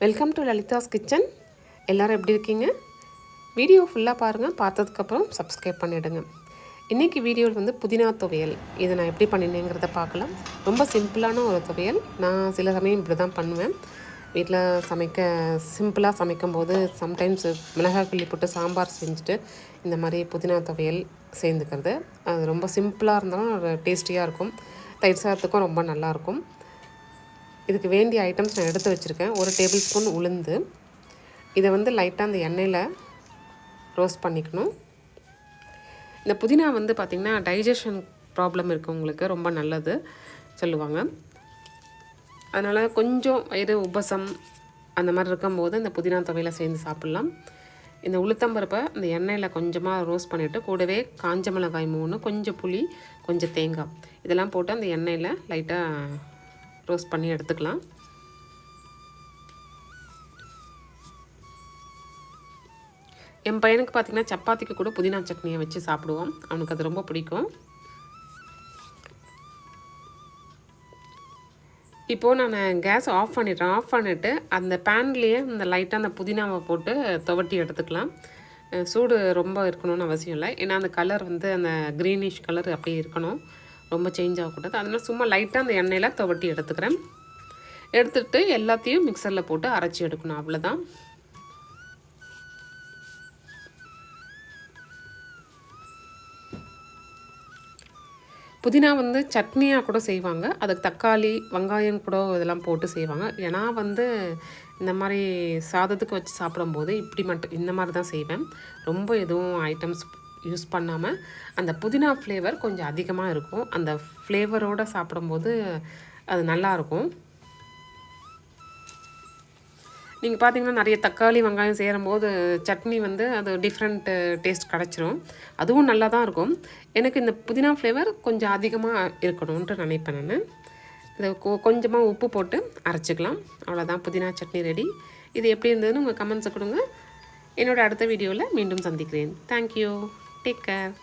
Welcome to Lalitha's kitchen எல்லோரும் எப்படி இருக்கீங்க? வீடியோ ஃபுல்லாக பாருங்கள் பார்த்ததுக்கப்புறம் சப்ஸ்கிரைப் பண்ணிவிடுங்க இன்றைக்கி வீடியோவில் வந்து புதினா துவையல். இதை நான் எப்படி பண்ணினேங்கிறத பார்க்கலாம். ரொம்ப சிம்பிளான ஒரு துவையல். நான் சில சமயம் இப்படி தான் பண்ணுவேன். வீட்டில் சமைக்க சிம்பிளாக சமைக்கும்போது சம்டைம்ஸ் மிளகாய் கிள்ளி போட்டு சாம்பார் செஞ்சுட்டு இந்த மாதிரி புதினா துவையல் சேர்ந்துக்கிறது. அது ரொம்ப சிம்பிளாக இருந்தாலும் டேஸ்டியாக இருக்கும். தயிர் சாதத்துக்கும் ரொம்ப நல்லாயிருக்கும் இதுக்கு வேண்டிய ஐட்டம்ஸ் நான் எடுத்து வச்சுருக்கேன். ஒரு டேபிள் ஸ்பூன் உளுந்து. இதை வந்து லைட்டாக அந்த எண்ணெயில் ரோஸ்ட் பண்ணிக்கணும். இந்த புதினா வந்து பார்த்திங்கன்னா டைஜஷன் ப்ராப்ளம் இருக்கவங்களுக்கு ரொம்ப நல்லது சொல்லுவாங்க. அதனால் கொஞ்சம் வயிறு உபசம் அந்த மாதிரி இருக்கும்போது இந்த புதினா துவையில சேர்ந்து சாப்பிட்லாம். இந்த உளுத்தம்பருப்பை இந்த எண்ணெயில் கொஞ்சமாக ரோஸ்ட் பண்ணிவிட்டு கூடவே காஞ்ச மிளகாய் மூணு கொஞ்சம் புளி கொஞ்சம் தேங்காய் இதெல்லாம் போட்டு அந்த எண்ணெயில் லைட்டாக ரோஸ்ட் பண்ணி எடுத்துக்கலாம். என் பையனுக்கு பார்த்திங்கன்னா சப்பாத்திக்கு கூட புதினா சட்னியை வச்சு சாப்பிடுவோம். அவனுக்கு அது ரொம்ப பிடிக்கும். இப்போது நான் கேஸ் ஆஃப் பண்ணிட்டேன் ஆஃப் பண்ணிவிட்டு அந்த பேன்லேயே இந்த லைட்டாக அந்த புதினாவை போட்டு துவட்டி எடுத்துக்கலாம். சூடு ரொம்ப இருக்கணும்னு அவசியம் இல்லை. ஏன்னா அந்த கலர் வந்து அந்த க்ரீனிஷ் கலர் அப்படியே இருக்கணும். ரொம்ப சேஞ்ச் ஆகக்கூடாது. அதனால் சும்மா லைட்டாக அந்த எண்ணெயில் துவட்டி எடுத்துக்கிறேன். எடுத்துகிட்டு எல்லாத்தையும் மிக்சரில் போட்டு அரைச்சி எடுக்கணும். அவ்வளோதான் புதினா வந்து சட்னியாக கூட செய்வாங்க. அதுக்கு தக்காளி வெங்காயம் கூட இதெல்லாம் போட்டு செய்வாங்க. ஏன்னா வந்து இந்த மாதிரி சாதத்துக்கு வச்சு சாப்பிடும்போது இப்படி மட்டும் இந்த மாதிரி தான் செய்வேன். ரொம்ப எதுவும் ஐட்டம்ஸ் யூஸ் பண்ணாமல் அந்த புதினா ஃப்ளேவர் கொஞ்சம் அதிகமாக இருக்கும். அந்த ஃப்ளேவரோடு சாப்பிடும்போது அது நல்லாயிருக்கும் நீங்கள் பார்த்தீங்கன்னா நிறைய தக்காளி வெங்காயம் சேரும்போது சட்னி வந்து அது டிஃப்ரெண்ட் டேஸ்ட் கிடச்சிரும். அதுவும் நல்லா தான் இருக்கும். எனக்கு இந்த புதினா ஃப்ளேவர் கொஞ்சம் அதிகமாக இருக்கணும்ன்ட்டு நினைப்பேன் நான். இதை கொ கொஞ்சமாக உப்பு போட்டு அரைச்சிக்கலாம். அவ்வளோதான் புதினா சட்னி ரெடி இது எப்படி இருந்ததுன்னு உங்கள் கமெண்ட்ஸை கொடுங்க. என்னோடய அடுத்த வீடியோவில் மீண்டும் சந்திக்கிறேன். Thank you Take care.